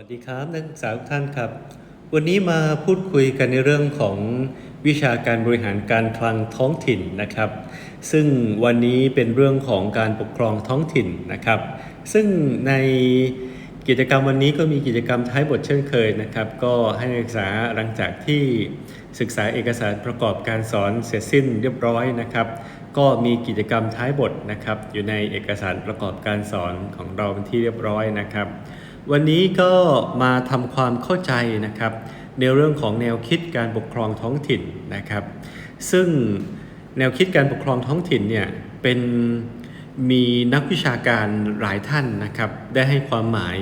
วัสดีครับนักศึกษาทุกท่านครับ วันนี้มาพูดคุยกันในเรื่องของวิชาการบริหารการคลังท้องถิ่นนะครับ ซึ่งวันนี้เป็นเรื่องของการปกครองท้องถิ่นนะครับ ซึ่งในกิจกรรมวันนี้ก็มีกิจกรรมท้ายบทเช่นเคยนะครับ ก็ให้นักศึกษาหลังจากที่ศึกษาเอกสารประกอบการสอนเสร็จสิ้นเรียบร้อยนะครับ ก็มีกิจกรรมท้ายบทนะครับ อยู่ในเอกสารประกอบการสอนของเราเป็นที่เรียบร้อยนะครับ วันนี้ก็มาทำความเข้าใจนะครับ ในเรื่องของแนวคิดการปกครองท้องถิ่นนะครับ ซึ่งแนวคิดการปกครองท้องถิ่นเนี่ยเป็นมีนักวิชาการหลายท่านนะครับ ได้ให้ความหมาย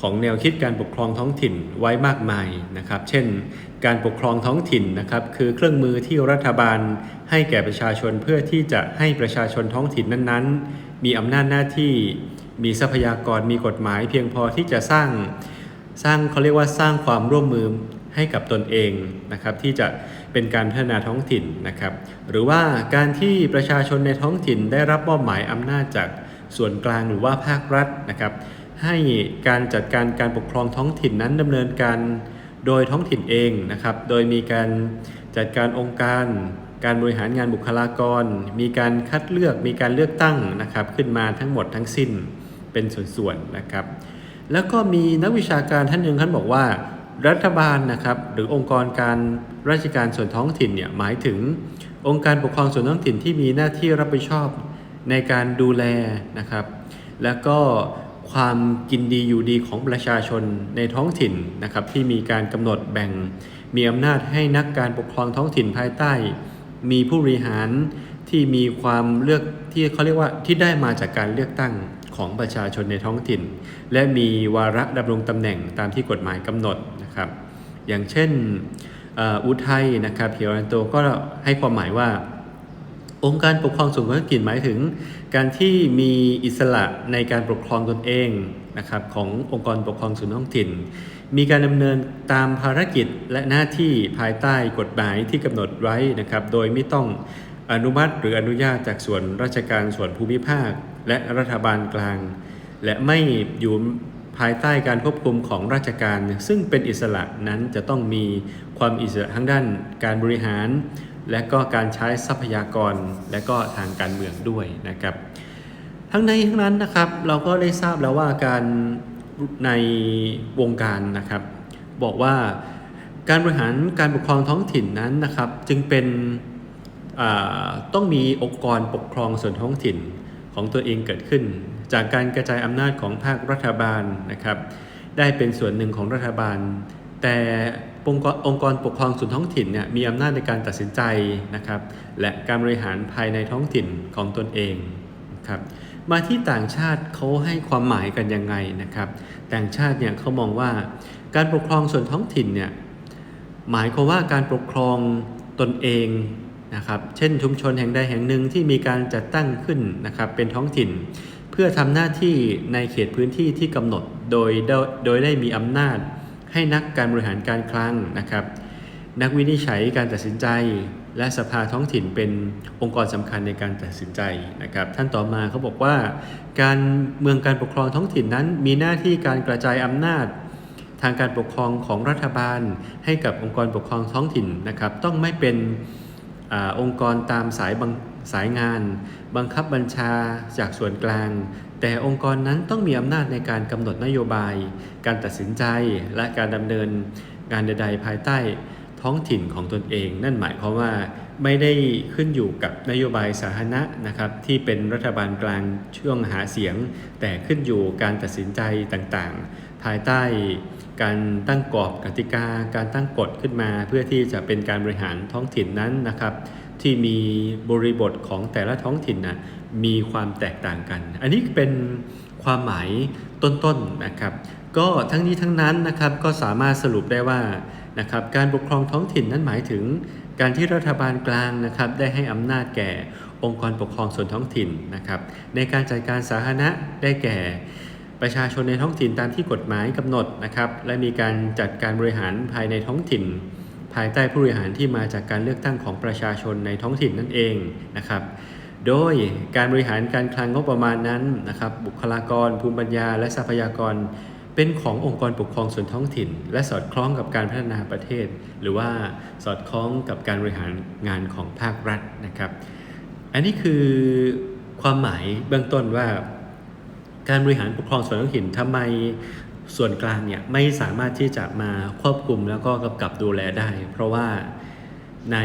ของแนวคิดการปกครองท้องถิ่นไว้มากมายนะครับ เช่น การปกครองท้องถิ่นนะครับ คือเครื่องมือที่รัฐบาลให้แก่ประชาชนเพื่อที่จะให้ประชาชนท้องถิ่นนั้นๆ มีอำนาจหน้าที่ มีทรัพยากรมีกฎหมาย เพียงพอที่จะสร้างสร้างเขาเรียกว่าสร้างความร่วมมือให้กับตนเองนะครับที่จะเป็นการพัฒนาท้องถิ่นนะครับ หรือว่าการที่ประชาชนในท้องถิ่นได้รับมอบหมายอำนาจจากส่วนกลางหรือว่าภาครัฐนะครับ ให้การจัดการการปกครองท้องถิ่นนั้นดำเนินการโดยท้องถิ่นเองนะครับ โดยมีการจัดการองค์การ การบริหารงานบุคลากร มีการคัดเลือกมีการเลือกตั้งนะครับ ขึ้นมาทั้งหมดทั้งสิ้น เป็นส่วนๆนะครับ แล้วก็มีนักวิชาการท่านหนึ่งท่านบอกว่า รัฐบาลนะครับหรือองค์กรการราชการส่วนท้องถิ่นเนี่ยหมายถึงองค์การปกครองส่วนท้องถิ่นที่มีหน้าที่รับผิดชอบในการดูแลนะครับ แล้วก็ความกินดีอยู่ดีของประชาชนในท้องถิ่นนะครับที่มีการกำหนดแบ่งมีอำนาจให้นักการปกครองท้องถิ่นภายใต้ มีผู้บริหารที่มีความเลือกที่เขาเรียกว่าที่ได้มาจากการเลือกตั้ง ของประชาชนในท้องถิ่น และมีวาระดำรงตำแหน่งตามที่กฎหมายกำหนดนะครับ อย่างเช่นอุทัยนะครับเพียวรันโตก็ให้ความหมายว่า องค์การปกครองส่วนท้องถิ่นหมายถึง การที่มีอิสระในการปกครองตนเองนะครับขององค์กรปกครองส่วนท้องถิ่น มีการดำเนินตามภารกิจและหน้าที่ภายใต้กฎหมายที่กำหนดไว้นะครับ โดยไม่ต้องอนุมัติหรืออนุญาตจากส่วนราชการส่วนภูมิภาค และรัฐบาลกลาง และไม่อยู่ภายใต้การควบคุมของราชการ ซึ่งเป็นอิสระนั้นจะต้องมีความอิสระทั้งด้านการบริหาร และก็การใช้ทรัพยากรและก็ทางการเมืองด้วยนะครับ ทั้งในทั้งนั้นนะครับเราก็ได้ทราบแล้วว่าการในวงการนะครับ บอกว่าการบริหารการปกครองท้องถิ่นนั้นนะครับ จึงเป็นต้องมีองค์กรปกครองส่วนท้องถิ่น ของตัวเองเกิดขึ้น จากการกระจายอำนาจของภาครัฐบาลนะครับ ได้เป็นส่วนหนึ่งของรัฐบาล แต่องค์กรองค์กรปกครองส่วนท้องถิ่นเนี่ยมีอำนาจในการตัดสินใจนะครับ และการบริหารภายในท้องถิ่นของตนเองนะครับมาที่ต่างชาติเขาให้ความหมายกันยังไงนะครับ ต่างชาติเนี่ยเขามองว่าการปกครองส่วนท้องถิ่นเนี่ยหมายความว่าการปกครองตนเอง นะครับ เช่นชุมชนแห่งใดแห่งหนึ่งที่มีการจัดตั้งขึ้นนะครับเป็นท้องถิ่น เพื่อทำหน้าที่ในเขตพื้นที่ที่กำหนดโดยโดยได้มีอำนาจ ให้นักการบริหารการคลังนะครับ นักวินิจฉัยการตัดสินใจ และสภาท้องถิ่นเป็นองค์กรสำคัญในการตัดสินใจนะครับ ท่านต่อมาเขาบอกว่า การเมืองการปกครองท้องถิ่นนั้น มีหน้าที่การกระจายอำนาจทางการปกครองของรัฐบาลให้กับองค์กรปกครองท้องถิ่นนะครับ ต้องไม่เป็น อองค์กรตามสายสายงาน บังคับบัญชาจากส่วนกลาง แต่องค์กรนั้นต้องมีอำนาจในการกำหนดนโยบาย การตัดสินใจและการดำเนินงานใด ๆ ภายใต้ท้องถิ่นของตนเอง นั่นหมายความว่าไม่ได้ขึ้นอยู่กับนโยบายสาธารณะนะครับ ที่เป็นรัฐบาลกลางช่วงหาเสียง แต่ขึ้นอยู่การตัดสินใจต่างๆ ภายใต้ การตั้งกรอบกติกา การตั้งกฎขึ้นมา เพื่อที่จะเป็นการบริหารท้องถิ่นนั้นนะครับ ที่มีบริบทของแต่ละท้องถิ่นนะมีความแตกต่างกัน อันนี้เป็นความหมายต้นๆนะครับ ก็ทั้งนี้ทั้งนั้นนะครับก็สามารถสรุปได้ว่านะครับการปกครองท้องถิ่นนั้นหมายถึง การที่รัฐบาลกลางนะครับได้ให้อำนาจแก่องค์กรปกครองส่วนท้องถิ่นนะครับในการจัดการสาธารณะได้แก่ ประชาชนในท้องถิ่นตามที่กฎหมายกำหนดนะครับ และมีการจัดการบริหารภายในท้องถิ่น ภายใต้ผู้บริหารที่มาจากการเลือกตั้งของประชาชนในท้องถิ่นนั่นเองนะครับ โดยการบริหารการคลังงบประมาณนั้นนะครับ บุคลากร ภูมิปัญญา และทรัพยากร เป็นขององค์กรปกครองส่วนท้องถิ่น และสอดคล้องกับการพัฒนาประเทศ หรือว่าสอดคล้องกับการบริหารงานของภาครัฐนะครับ อันนี้คือความหมายเบื้องต้นว่า การบริหารปกครองส่วนท้องถิ่นทำไมส่วนกลางเนี่ยไม่สามารถที่จะมาควบคุมแล้วก็กำกับดูแลได้ เพราะว่าใน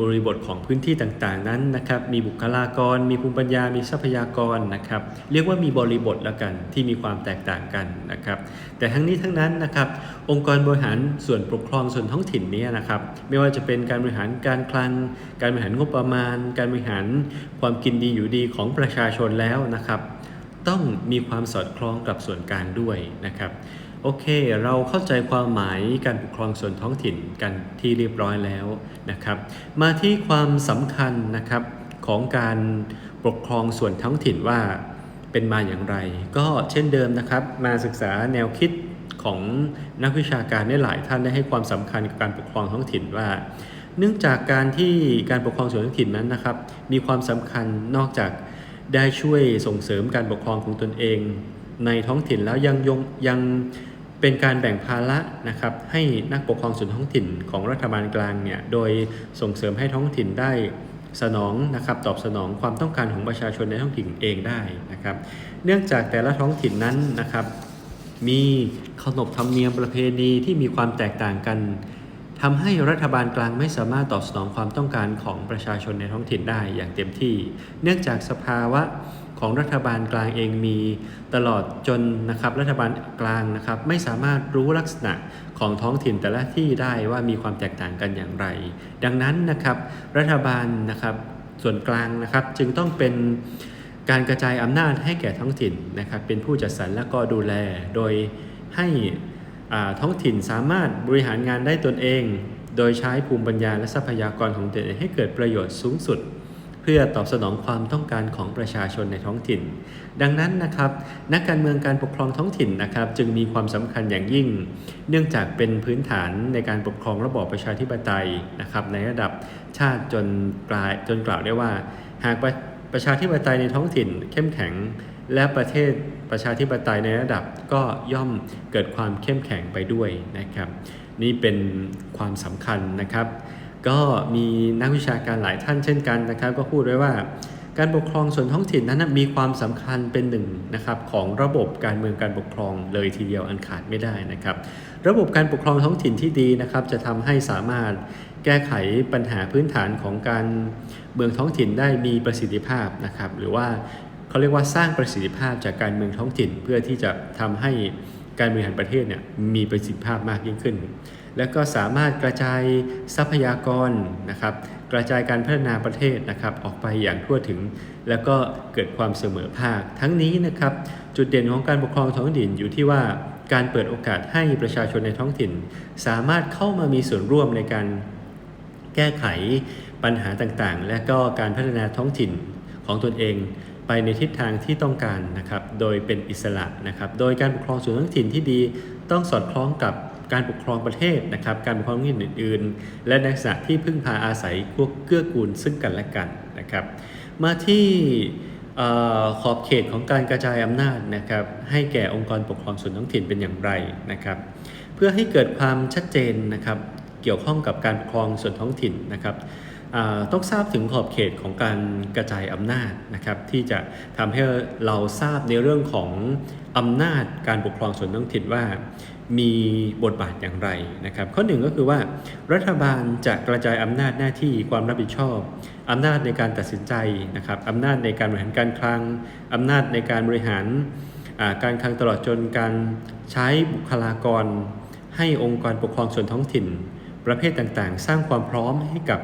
บริบทของพื้นที่ต่างๆนั้นนะครับ มีบุคลากร มีภูมิปัญญา มีทรัพยากรนะครับ เรียกว่ามีบริบทแล้วกันที่มีความแตกต่างกันนะครับ แต่ทั้งนี้ทั้งนั้นนะครับ องค์กรบริหารส่วนปกครองส่วนท้องถิ่นนี้นะครับ ไม่ว่าจะเป็นการบริหารการคลัง การบริหารงบประมาณ การบริหารความกินดีอยู่ดีของประชาชนแล้วนะครับ ต้องมีความสอดคล้องกับส่วนกลางด้วยนะครับโอเค เราเข้าใจความหมายการปกครองส่วนท้องถิ่นกันที่เรียบร้อยแล้วนะครับ มาที่ความสำคัญนะครับของการปกครองส่วนท้องถิ่นว่าเป็นมาอย่างไร ก็เช่นเดิมนะครับ มาศึกษาแนวคิดของนักวิชาการได้หลายท่านได้ให้ความสำคัญกับการปกครองท้องถิ่นว่า เนื่องจากการที่การปกครองส่วนท้องถิ่นนั้นนะครับ มีความสำคัญนอกจาก ได้ช่วยส่งเสริมการปกครองของตนเอง ในท้องถิ่นแล้วยังยงยังเป็นการแบ่งภาระนะครับให้นักปกครองส่วนท้องถิ่นของรัฐบาลกลางเนี่ยโดยส่งเสริมให้ท้องถิ่นได้สนองนะครับตอบสนองความต้องการของประชาชนในท้องถิ่นเองได้นะครับ เนื่องจากแต่ละท้องถิ่นนั้นนะครับ มีขนบธรรมเนียมประเพณีที่มีความแตกต่างกัน ทำให้รัฐบาลกลางไม่สามารถตอบสนองความต้องการของประชาชนในท้องถิ่นได้อย่างเต็มที่ เนื่องจากสภาวะของรัฐบาลกลางเองมีตลอดจนนะครับรัฐบาลกลางนะครับไม่สามารถรู้ลักษณะของท้องถิ่นแต่ละที่ได้ว่ามีความแตกต่างกันอย่างไร ดังนั้นนะครับรัฐบาลนะครับส่วนกลางนะครับจึงต้องเป็นการกระจายอำนาจให้แก่ท้องถิ่นนะครับเป็นผู้จัดสรรและก็ดูแลโดยให้ ท้องถิ่นสามารถบริหารงานได้ตนเอง โดยใช้ภูมิปัญญาและทรัพยากรของตนเองให้เกิดประโยชน์สูงสุด เพื่อตอบสนองความต้องการของประชาชนในท้องถิ่น ดังนั้นนะครับ นักการเมืองการปกครองท้องถิ่นนะครับ จึงมีความสำคัญอย่างยิ่ง เนื่องจากเป็นพื้นฐานในการปกครองระบอบประชาธิปไตยนะครับในระดับชาติจนกลายจนกล่าวได้ว่า หากประประชาธิปไตยในท้องถิ่นเข้มแข็งและประเทศ ประชาธิปไตยในระดับก็ย่อมเกิดความเข้มแข็งไปด้วยนะครับ นี่เป็นความสำคัญนะครับ ก็มีนักวิชาการหลายท่านเช่นกันนะครับ ก็พูดไว้ว่าการปกครองส่วนท้องถิ่นนั้นมีความสำคัญเป็นหนึ่งนะครับของระบบการเมืองการปกครองเลยทีเดียวอันขาดไม่ได้นะครับ ระบบการปกครองท้องถิ่นที่ดีนะครับ จะทำให้สามารถแก้ไขปัญหาพื้นฐานของการเมืองท้องถิ่นได้มีประสิทธิภาพนะครับ หรือว่า เขาเรียกว่าสร้างประสิทธิภาพจากการเมืองท้องถิ่น เพื่อที่จะทำให้การบริหารประเทศเนี่ยมีประสิทธิภาพมากยิ่งขึ้น แล้วก็สามารถกระจายทรัพยากรนะครับกระจายการพัฒนาประเทศนะครับออกไปอย่างทั่วถึง แล้วก็เกิดความเสมอภาค ทั้งนี้นะครับจุดเด่นของการปกครองท้องถิ่นอยู่ที่ว่าการเปิดโอกาสให้ประชาชนในท้องถิ่น สามารถเข้ามามีส่วนร่วมในการแก้ไขปัญหาต่างๆ และก็การพัฒนาท้องถิ่นของตนเอง ไปในทิศทางที่ต้องการนะครับ โดยเป็นอิสระนะครับ โดยการปกครองส่วนท้องถิ่นที่ดีต้องสอดคล้องกับการปกครองประเทศนะครับ การปกครองท้องถิ่นอื่น ๆ และในลักษณะที่พึ่งพาอาศัยพวกเกื้อกูลซึ่งกันและกันนะครับ มาที่ขอบเขตของการกระจายอำนาจนะครับให้แก่องค์กรปกครองส่วนท้องถิ่นเป็นอย่างไรนะครับ เพื่อให้เกิดความชัดเจนนะครับเกี่ยวข้องกับการปกครองส่วนท้องถิ่นนะครับ ต้องทราบถึงขอบเขตของการกระจายอำนาจนะครับที่จะทำให้เราทราบในเรื่องของอำนาจการปกครองส่วนท้องถิ่นว่ามีบทบาทอย่างไรนะครับ ข้อหนึ่งก็คือว่า รัฐบาลจะกระจายอำนาจหน้าที่ความรับผิดชอบอำนาจในการตัดสินใจนะครับอำนาจในการบริหารการคลังอำนาจในการบริหารการคลังตลอดจนการใช้บุคลากร ให้องค์กรปกครองส่วนท้องถิ่น ประเภทต่างๆ สร้างความพร้อมให้กับ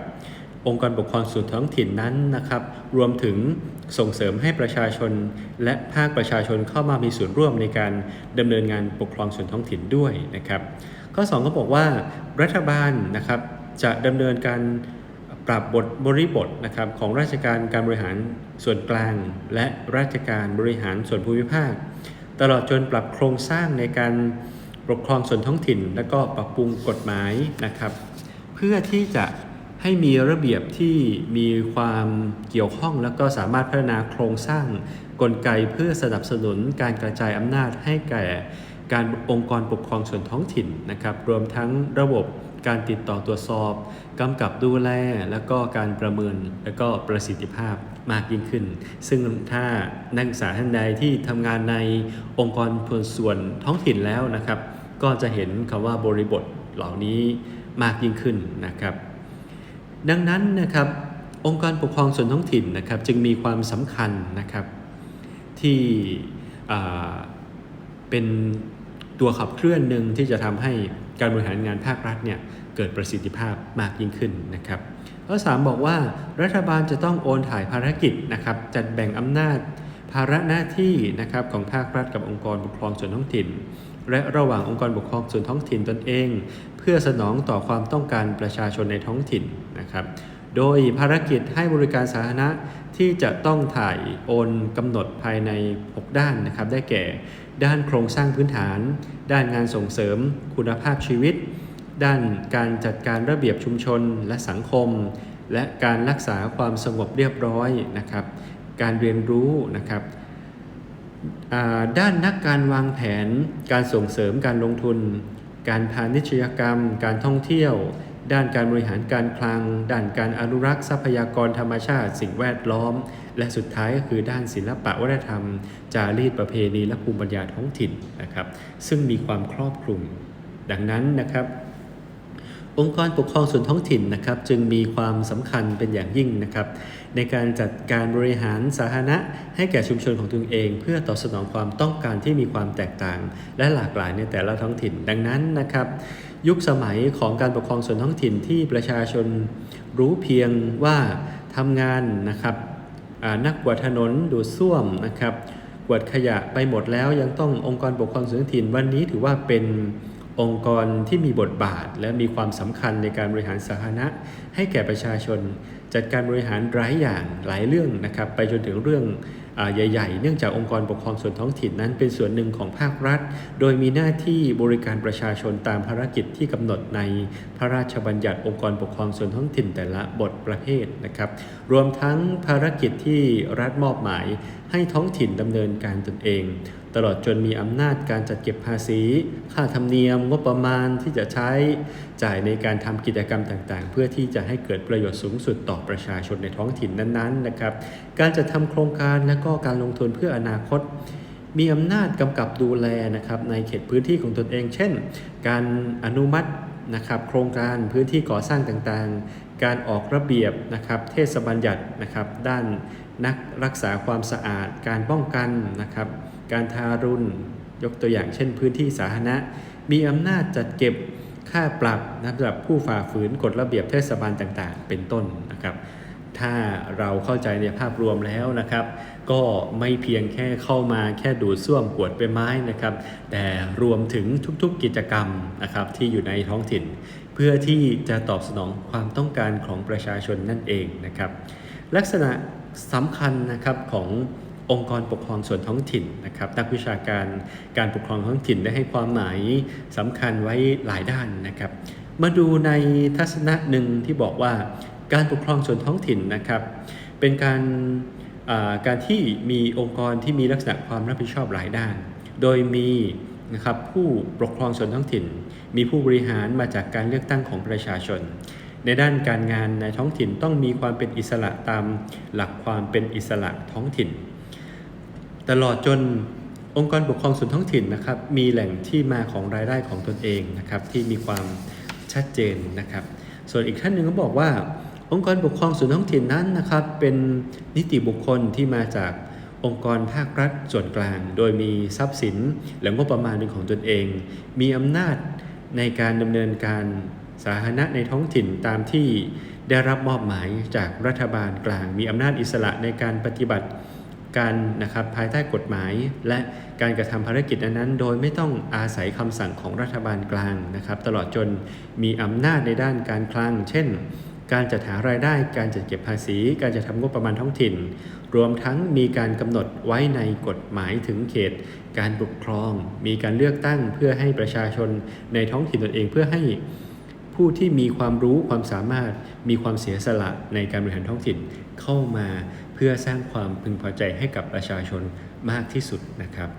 องค์กรปกครองส่วนท้องถิ่นนั้นนะครับ รวมถึงส่งเสริมให้ประชาชน และภาคประชาชนเข้ามามีส่วนร่วมในการดำเนินงานปกครองส่วนท้องถิ่นด้วยนะครับ ข้อ2ก็บอกว่ารัฐบาลนะครับจะดำเนินการปรับบทบริบทนะครับของราชการการบริหารส่วนกลาง และราชการบริหารส่วนภูมิภาค ตลอดจนปรับโครงสร้างในการปกครองส่วนท้องถิ่น และก็ปรับปรุงกฎหมายนะครับ เพื่อที่จะ ให้มีระเบียบที่มีความเกี่ยวข้อง แล้วก็สามารถพัฒนาโครงสร้างกลไกเพื่อสนับสนุนการกระจายอำนาจให้แก่การองค์กรปกครองส่วนท้องถิ่นนะครับ รวมทั้งระบบการติดต่อตรวจสอบกำกับดูแล แล้วก็การประเมินแล้วก็ประสิทธิภาพมากยิ่งขึ้น ซึ่งถ้านักศึกษาท่านใดที่ทำงานในองค์กรส่วนท้องถิ่นแล้วนะครับ ก็จะเห็นคำว่าบริบทเหล่านี้มากยิ่งขึ้นนะครับ ดังนั้นนะครับองค์การปกครองส่วนท้องถิ่นนะครับจึงมีความสำคัญนะครับที่เป็นตัวขับเคลื่อนหนึ่งที่จะทำให้การบริหารงานภาครัฐเนี่ยเกิดประสิทธิภาพมากยิ่งขึ้นนะครับข้อสามบอกว่ารัฐบาลจะต้องโอนถ่ายภารกิจนะครับจัดแบ่งอำนาจภาระหน้าที่นะครับของภาครัฐกับองค์กรปกครองส่วนท้องถิ่น และระหว่างองค์กรปกครองส่วนท้องถิ่นตนเอง พื่อสนองต่อความต้องการประชาชนในท้องถิ่นนะครับ โดยภารกิจให้บริการสาธารณะที่จะต้องถ่ายโอนกำหนดภายใน 6 ด้านนะครับ ได้แก่ ด้านโครงสร้างพื้นฐาน ด้านงานส่งเสริม คุณภาพชีวิต ด้านการจัดการระเบียบชุมชนและสังคม และการรักษาความสงบเรียบร้อยนะครับ การเรียนรู้นะครับอ่าด้านนักการวางแผน การส่งเสริมการลงทุน การพาณิชยกรรม การท่องเที่ยว ด้านการบริหารการคลัง ด้านการอนุรักษ์ทรัพยากรธรรมชาติ สิ่งแวดล้อม และสุดท้ายก็คือด้านศิลปะวัฒนธรรม จารีตประเพณีและภูมิปัญญาท้องถิ่นนะครับ ซึ่งมีความครอบคลุม ดังนั้นนะครับ องค์กรปกครองส่วนท้องถิ่นนะครับจึงมีความสำคัญเป็นอย่างยิ่งนะครับในการจัดการบริหารสาธารณะให้แก่ชุมชนของตนเอง เพื่อตอบสนองความต้องการที่มีความแตกต่าง และหลากหลายในแต่ละท้องถิ่นดังนั้นนะครับ ยุคสมัยของการปกครองส่วนท้องถิ่นที่ประชาชนรู้เพียงว่าทำงานนะครับนักกวาดถนนดูดซ่วมนะครับกวาดขยะไปหมดแล้วยังต้ององค์กรปกครองส่วนท้องถิ่นวันนี้ถือว่าเป็น องค์กรที่มีบทบาท และมีความสำคัญในการบริหารสาธารณะ ให้แก่ประชาชน จัดการบริหารหลายอย่างหลายเรื่องนะครับไปจนถึงเรื่องใหญ่ ๆ เนื่องจากองค์กรปกครองส่วนท้องถิ่นนั้นเป็นส่วนหนึ่งของภาครัฐ โดยมีหน้าที่บริการประชาชนตามภารกิจที่กำหนดในพระราชบัญญัติองค์กรปกครองส่วนท้องถิ่นแต่ละบทประเภทนะครับ รวมทั้งภารกิจที่รัฐมอบหมาย ให้ท้องถิ่นดำเนินการตนเอง ตลอดจนมีอำนาจการจัดเก็บภาษี ค่าธรรมเนียมงบประมาณที่จะใช้จ่ายในการทำกิจกรรมต่างๆ เพื่อที่จะให้เกิดประโยชน์สูงสุดต่อประชาชนในท้องถิ่นนั้นๆนะครับ การจัดทำโครงการและก็การลงทุนเพื่ออนาคตมีอำนาจกำกับดูแลนะครับในเขตพื้นที่ของตนเอง เช่น การอนุมัตินะครับโครงการพื้นที่ก่อสร้างต่างๆ การออกระเบียบนะครับเทศบัญญัตินะครับด้าน นักรักษาความสะอาด การป้องกันนะครับ การทารุณ ยกตัวอย่างเช่นพื้นที่สาธารณะ มีอำนาจจัดเก็บค่าปรับนะสำหรับผู้ฝ่าฝืนกฎระเบียบเทศบาลต่างๆ เป็นต้นนะครับ ถ้าเราเข้าใจในภาพรวมแล้วนะครับ ก็ไม่เพียงแค่เข้ามาแค่ดูดซ่วมกวดใบไม้นะครับ แต่รวมถึงทุกๆกิจกรรมนะครับที่อยู่ในท้องถิ่น เพื่อที่จะตอบสนองความต้องการของประชาชนนั่นเองนะครับ ลักษณะ สำคัญนะครับขององค์กรปกครองส่วนท้องถิ่นนะครับนักวิชาการการปกครองท้องถิ่นได้ให้ความหมายสำคัญไว้หลายด้านนะครับ มาดูในทัศนะหนึ่งที่บอกว่าการปกครองส่วนท้องถิ่นนะครับ เป็นการการที่มีองค์กรที่มีลักษณะความรับผิดชอบหลายด้าน โดยมีนะครับผู้ปกครองส่วนท้องถิ่น มีผู้บริหารมาจากการเลือกตั้งของประชาชน ในด้านการงานในท้องถิ่นต้องมีความเป็นอิสระตามหลักความเป็นอิสระท้องถิ่น ตลอดจนองค์กรปกครองส่วนท้องถิ่นนะครับมีแหล่งที่มาของรายได้ของตนเองนะครับที่มีความชัดเจนนะครับ ส่วนอีกท่านหนึ่งก็บอกว่า องค์กรปกครองส่วนท้องถิ่นนั้นนะครับ เป็นนิติบุคคลที่มาจากองค์กรภาครัฐส่วนกลาง โดยมีทรัพย์สินและงบประมาณเป็นของตนเอง มีอำนาจในการดำเนินการาธารณะในท้องถิ่นตามที่ได้รับมอบหมายจากรัฐบาลกลาง มีอำนาจอิสระในการปฏิบัติการนะครับภายใต้กฎหมาย และการกระทำภารกิจนั้นๆ โดยไม่ต้องอาศัยคำสั่งของรัฐบาลกลางนะครับ ตลอดจนมีอำนาจในด้านการคลัง เช่น การจัดหารายได้ การจัดเก็บภาษี การจัดทำงบประมาณท้องถิ่น รวมทั้งมีการกำหนดไว้ในกฎหมายถึงเขต การปกครอง มีการเลือกตั้งเพื่อให้ประชาชนในท้องถิ่นตนเองเพื่อให้ ผู้ที่มีความรู้ความสามารถมีความเสียสละในการบริหารท้องถิ่นเข้ามาเพื่อสร้างความพึงพอใจให้กับประชาชนมากที่สุดนะครับ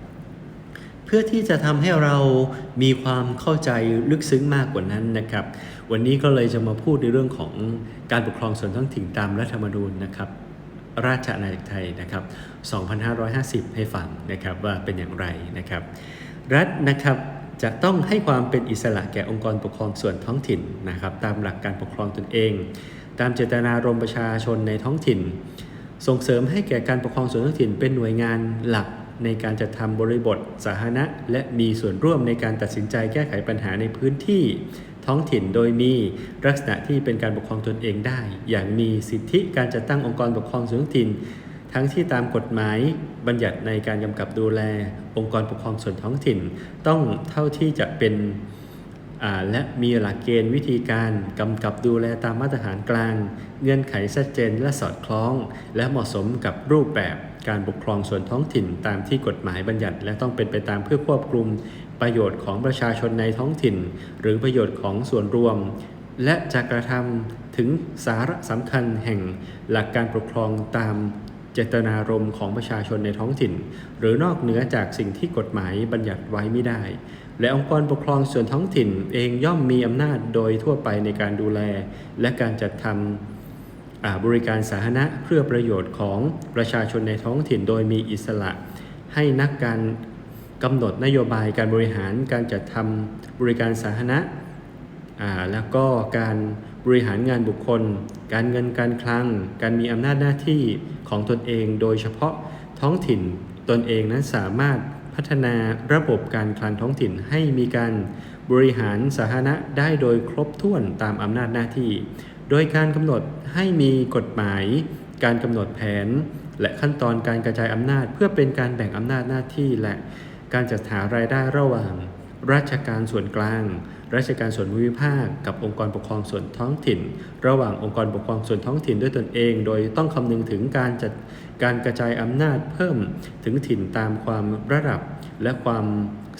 เพื่อที่จะทำให้เรามีความเข้าใจลึกซึ้งมากกว่านั้นนะครับ วันนี้ก็เลยจะมาพูดในเรื่องของการปกครองส่วนท้องถิ่นตามรัฐธรรมนูญนะครับราชอาณาจักรไทยนะครับ 2550 ให้ฟังนะครับว่าเป็นอย่างไรนะครับ รัฐนะครับ จะต้องให้ความเป็นอิสระแก่องค์กรปกครองส่วนท้องถิ่นนะครับ ตามหลักการปกครองตนเอง ตามเจตนารมณ์ประชาชนในท้องถิ่น ส่งเสริมให้แก่การปกครองส่วนท้องถิ่น เป็นหน่วยงานหลักในการจัดทำบริบทสาธารณะ และมีส่วนร่วมในการตัดสินใจแก้ไขปัญหาในพื้นที่ท้องถิ่นโดยมีลักษณะที่เป็นการปกครองตนเองได้ อย่างมีสิทธิการจัดตั้งองค์กรปกครองส่วนท้องถิ่น ทั้งที่ตามกฎหมายบัญญัติในการกำกับดูแล องค์กรปกครองส่วนท้องถิ่น ต้องเท่าที่จะเป็นและมีหลักเกณฑ์วิธีการกำกับดูแลตามมาตรฐานกลาง เงื่อนไขชัดเจนและสอดคล้อง และเหมาะสมกับรูปแบบการปกครองส่วนท้องถิ่นตามที่กฎหมายบัญญัติ และต้องเป็นไปตามเพื่อควบคุมประโยชน์ของประชาชนในท้องถิ่น หรือประโยชน์ของส่วนรวม และจะกระทำถึงสาระสำคัญแห่งหลักการปกครองตาม เจตนารมณ์ของประชาชนในท้องถิ่น หรือนอกเหนือจากสิ่งที่กฎหมายบัญญัติไว้ไม่ได้ และองค์กรปกครองส่วนท้องถิ่นเองย่อมมีอำนาจโดยทั่วไปในการดูแล และการจัดทำบริการสาธารณะเพื่อประโยชน์ของประชาชนในท้องถิ่น โดยมีอิสระ ให้นักการกำหนดนโยบายการบริหารการจัดทำบริการสาธารณะแล้วก็การ บริหารงานบุคคล การเงินการคลัง การมีอำนาจหน้าที่ของตนเอง โดยเฉพาะท้องถิ่นตนเองนั้นสามารถพัฒนาระบบการคลังท้องถิ่นให้มีการบริหารสาธารณะได้โดยครบถ้วนตามอำนาจหน้าที่ โดยการกำหนดให้มีกฎหมาย การกำหนดแผน และขั้นตอนการกระจายอำนาจ เพื่อเป็นการแบ่งอำนาจหน้าที่และการจัดหารายได้ระหว่าง ราชการส่วนกลาง ราชการส่วนภูมิภาค กับองค์กรปกครองส่วนท้องถิ่น ระหว่างองค์กรปกครองส่วนท้องถิ่นด้วยตนเอง โดยต้องคำนึงถึงการจัดการกระจายอำนาจเพิ่มถึงถิ่นตามความระดับ และความ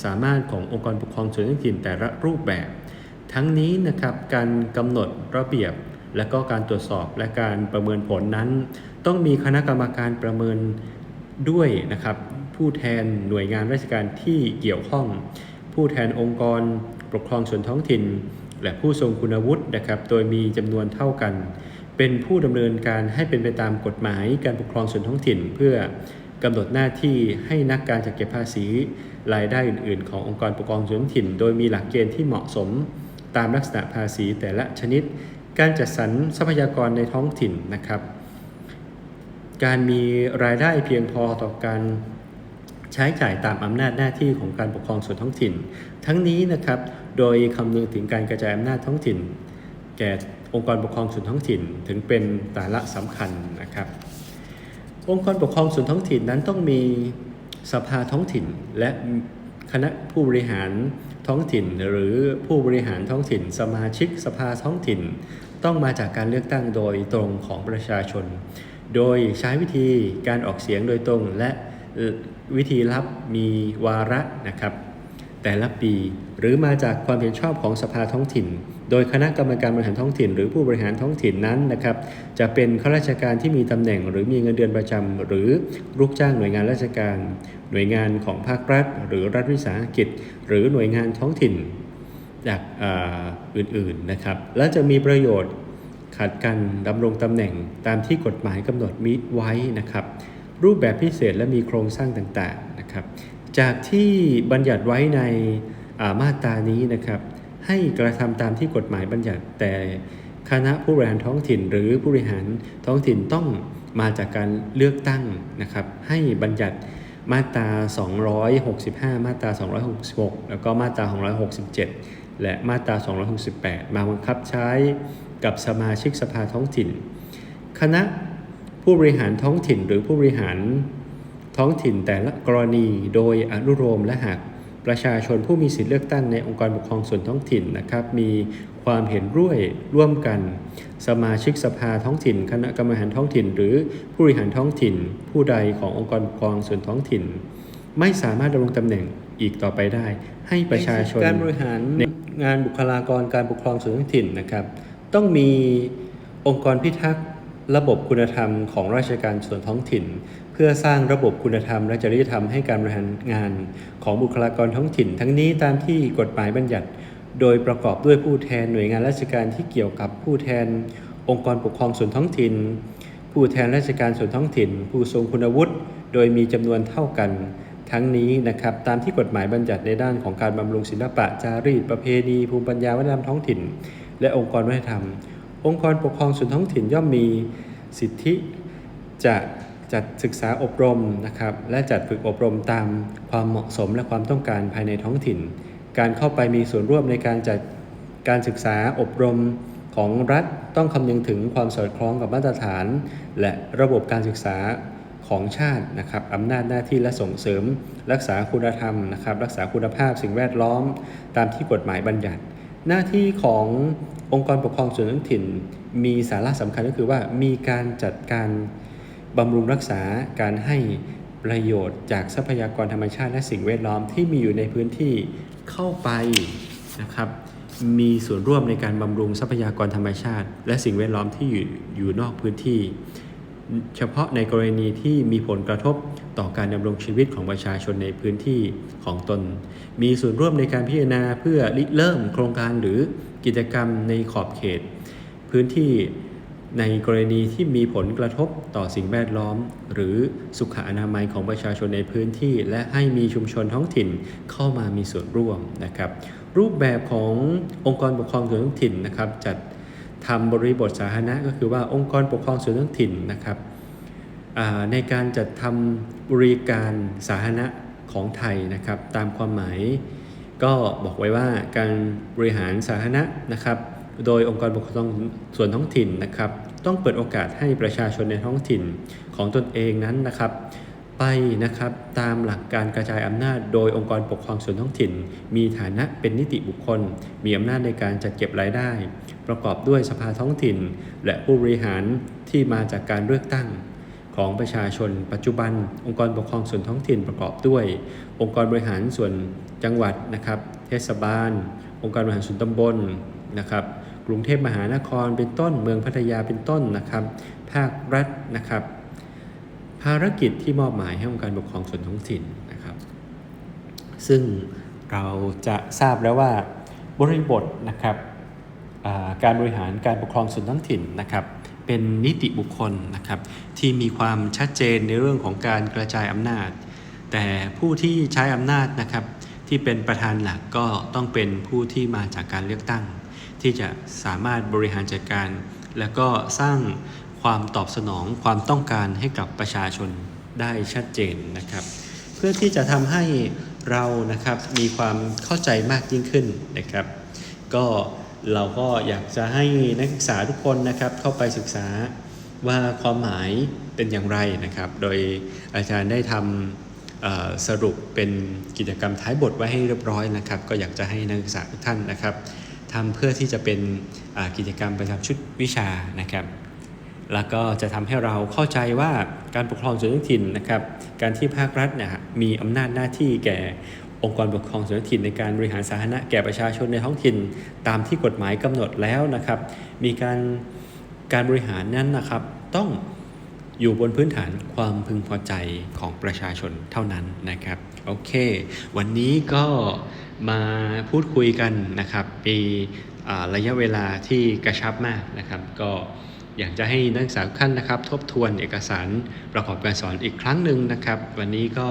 สามารถขององค์กรปกครองส่วนท้องถิ่นแต่ละรูปแบบ ทั้งนี้นะครับการกำหนดระเบียบและก็การตรวจสอบและการประเมินผลนั้น ต้องมีคณะกรรมการประเมินด้วยนะครับ ผู้แทนหน่วยงานราชการที่เกี่ยวข้อง ผู้แทนองค์กร ปกครองส่วนท้องถิ่น และผู้ทรงคุณวุฒินะครับ โดยมีจำนวนเท่ากัน เป็นผู้ดำเนินการให้เป็นไปตามกฎหมายการปกครองส่วนท้องถิ่น เพื่อกำหนดหน้าที่ให้นักการจัดเก็บภาษีรายได้อื่น ๆ ขององค์กรปกครองส่วนท้องถิ่น โดยมีหลักเกณฑ์ที่เหมาะสมตามลักษณะภาษีแต่ละชนิด การจัดสรรทรัพยากรในท้องถิ่นนะครับ การมีรายได้เพียงพอต่อการใช้จ่ายตามอำนาจหน้าที่ของการปกครองส่วนท้องถิ่น ทั้งนี้นะครับ โดยคำนึงถึงการกระจายอำนาจท้องถิ่น แก่องค์กรปกครองส่วนท้องถิ่นถึงเป็นสาระสำคัญนะครับ องค์กรปกครองส่วนท้องถิ่นนั้นต้องมีสภาท้องถิ่นและคณะผู้บริหารท้องถิ่น หรือผู้บริหารท้องถิ่น สมาชิกสภาท้องถิ่น ต้องมาจากการเลือกตั้งโดยตรงของประชาชน โดยใช้วิธีการออกเสียงโดยตรงและวิธีรับมีวาระนะครับ แต่ละปี หรือมาจากความเห็นชอบของสภาท้องถิ่น โดยคณะกรรมการบริหารท้องถิ่น หรือผู้บริหารท้องถิ่นนั้นนะครับจะเป็นข้าราชการที่มีตำแหน่ง หรือมีเงินเดือนประจำหรือลูกจ้างหน่วยงานราชการ หน่วยงานของภาครัฐ หรือรัฐวิสาหกิจ หรือหน่วยงานท้องถิ่นจากอ,อื่นๆนะครับ และจะมีประโยชน์ขัดกันดำรงตำแหน่งตามที่กฎหมายกำหนดมิไว้นะครับ รูปแบบพิเศษและมีโครงสร้างต่างๆนะครับ จากที่บัญญัติไว้ในามาตรานี้นะครับให้กระทำตามที่กฎหมายบัญญัติ แต่คณะผู้บริหารท้องถิ่น หรือผู้บริหารท้องถิ่นต้องมาจากการเลือกตั้งนะครับ ให้บัญญัติมาตรา 265 มาตรา 266 แล้วก็มาตรา 267 และมาตรา 268 มาบังคับใช้กับสมาชิกสภาท้องถิ่น คณะผู้บริหารท้องถิ่นหรือผู้บริหาร ท้องถิ่นแต่ละกรณีโดยอนุโลมและหากประชาชนผู้มีสิทธิเลือกตั้งในองค์กรปกครองส่วนท้องถิ่นนะครับ มีความเห็นร่วยร่วมกัน สมาชิกสภาท้องถิ่น คณะกรรมการท้องถิ่น หรือผู้บริหารท้องถิ่น ผู้ใดขององค์กรปกครองส่วนท้องถิ่น ไม่สามารถดำรงตำแหน่งอีกต่อไปได้ ให้ประชาชนการบริหารงานบุคลากรการปกครองส่วนท้องถิ่นนะครับ ต้องมีองค์กรพิทักษ์ ระบบคุณธรรมของราชการส่วนท้องถิ่น เพื่อสร้างระบบคุณธรรมและจริยธรรมให้การบริหารงานของบุคลากรท้องถิ่น ทั้งนี้ตามที่กฎหมายบัญญัติ โดยประกอบด้วยผู้แทนหน่วยงานราชการที่เกี่ยวกับผู้แทน องค์กรปกครองส่วนท้องถิ่น ผู้แทนราชการส่วนท้องถิ่น ผู้ทรงคุณวุฒิโดยมีจำนวนเท่ากัน ทั้งนี้นะครับตามที่กฎหมายบัญญัติในด้านของการบำรุงศิลปะจารีตประเพณีภูมิปัญญาวัฒนธรรมท้องถิ่น และองค์กรวัฒนธรรม องค์กรปกครองส่วนท้องถิ่นย่อมมีสิทธิจะจัดศึกษาอบรมนะครับและจัดฝึกอบรมตามความเหมาะสมและความต้องการภายในท้องถิ่น การเข้าไปมีส่วนร่วมในการจัดการศึกษาอบรมของรัฐต้องคำนึงถึงความสอดคล้องกับมาตรฐาน และระบบการศึกษาของชาตินะครับอำนาจหน้าที่และส่งเสริม รักษาคุณธรรมนะครับรักษาคุณภาพสิ่งแวดล้อม ตามที่กฎหมายบัญญัติ หน้าที่ขององค์กรปกครองส่วนท้องถิ่น มีสาระสำคัญก็คือว่ามีการจัดการบำรุงรักษาการให้ประโยชน์จากทรัพยากรธรรมชาติและสิ่งแวดล้อมที่มีอยู่ในพื้นที่เข้าไปนะครับมีส่วนร่วมในการบำรุงทรัพยากรธรรมชาติ และสิ่งแวดล้อมที่อยู่อยู่นอกพื้นที่ เฉพาะในกรณีที่มีผลกระทบ ต่อการดำรงชีวิตของประชาชนในพื้นที่ของตน มีส่วนร่วมในการพิจารณาเพื่อริเริ่มโครงการหรือกิจกรรมในขอบเขต พื้นที่ในกรณีที่มีผลกระทบต่อสิ่งแวดล้อม หรือสุขอนามัยของประชาชนในพื้นที่ และให้มีชุมชนท้องถิ่นเข้ามามีส่วนร่วมนะครับ รูปแบบขององค์กรปกครองส่วนท้องถิ่นนะครับ จัดทำบริบทสาธารณะก็คือว่าองค์กรปกครองส่วนท้องถิ่นนะครับ ในการจัดทำบริการสาธารณะของไทยนะครับตามความหมายก็บอกไว้ว่าการบริหารสาธารณะนะครับ โดยองค์กรปกครองส่วนท้องถิ่นนะครับ ต้องเปิดโอกาสให้ประชาชนในท้องถิ่นของตนเองนั้นนะครับ ไปนะครับตามหลักการกระจายอำนาจ โดยองค์กรปกครองส่วนท้องถิ่น มีฐานะเป็นนิติบุคคล มีอำนาจในการจัดเก็บรายได้ ประกอบด้วยสภาท้องถิ่น และผู้บริหารที่มาจากการเลือกตั้ง ของประชาชน ปัจจุบัน องค์กรปกครองส่วนท้องถิ่นประกอบด้วย องค์กรบริหารส่วนจังหวัดนะครับเทศบาล องค์การบริหารส่วนตำบลนะครับกรุงเทพมหานครเป็นต้นเมืองพัทยาเป็นต้นนะครับ ภาครัฐนะครับ ภารกิจที่มอบหมายให้องค์การปกครองส่วนท้องถิ่นนะครับ ซึ่งเราจะทราบแล้วว่าบริบทนะครับการบริหารการปกครองส่วนท้องถิ่นนะครับ เป็นนิติบุคคลนะครับที่มีความชัดเจนในเรื่องของการกระจายอำนาจ แต่ผู้ที่ใช้อำนาจนะครับที่เป็นประธานหลักก็ต้องเป็นผู้ที่มาจากการเลือกตั้ง ที่จะสามารถบริหารจัดการ แล้วก็สร้างความตอบสนองความต้องการให้กับประชาชนได้ชัดเจนนะครับ เพื่อที่จะทำให้เรานะครับมีความเข้าใจมากยิ่งขึ้นนะครับ ก็ เราก็อยากจะให้นักศึกษาทุกคนนะครับเข้าไปศึกษาว่าความหมายเป็นอย่างไรนะครับ โดยอาจารย์ได้ทำสรุปเป็นกิจกรรมท้ายบทไว้ให้เรียบร้อยนะครับ ก็อยากจะให้นักศึกษาทุกท่านนะครับทำเพื่อที่จะเป็นกิจกรรมประจำชุดวิชานะครับ แล้วก็จะทำให้เราเข้าใจว่าการปกครองส่วนท้องถิ่นนะครับ การที่ภาครัฐเนี่ยมีอำนาจหน้าที่แก่ องค์กรปกครองส่วนท้องถิ่นในการบริหารสาธารณะแก่ประชาชนในท้องถิ่น ตามที่กฎหมายกำหนดแล้วนะครับ มีการการบริหารนั้นนะครับ ต้องอยู่บนพื้นฐานความพึงพอใจของประชาชนเท่านั้นนะครับโอเค วันนี้ก็มาพูดคุยกันนะครับมีอ่าระยะเวลาที่กระชับมากนะครับ ก็ อยากจะให้นักศึกษาทุกท่านนะครับ ทบทวนเอกสารประกอบการสอนอีกครั้งหนึ่งนะครับ วันนี้ก็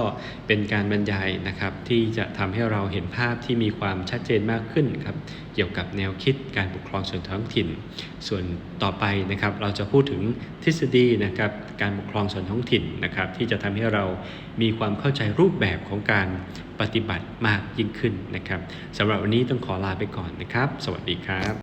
เป็นการบรรยายนะครับ ที่จะทำให้เราเห็นภาพที่มีความชัดเจนมากขึ้นครับเกี่ยวกับแนวคิดการปกครองส่วนท้องถิ่น ส่วนต่อไปนะครับ เราจะพูดถึงทฤษฎีนะครับการปกครองส่วนท้องถิ่นนะครับ ที่จะทำให้เรามีความเข้าใจรูปแบบของการปฏิบัติมากยิ่งขึ้นนะครับสำหรับวันนี้ต้องขอลาไปก่อนนะครับ สวัสดีครับ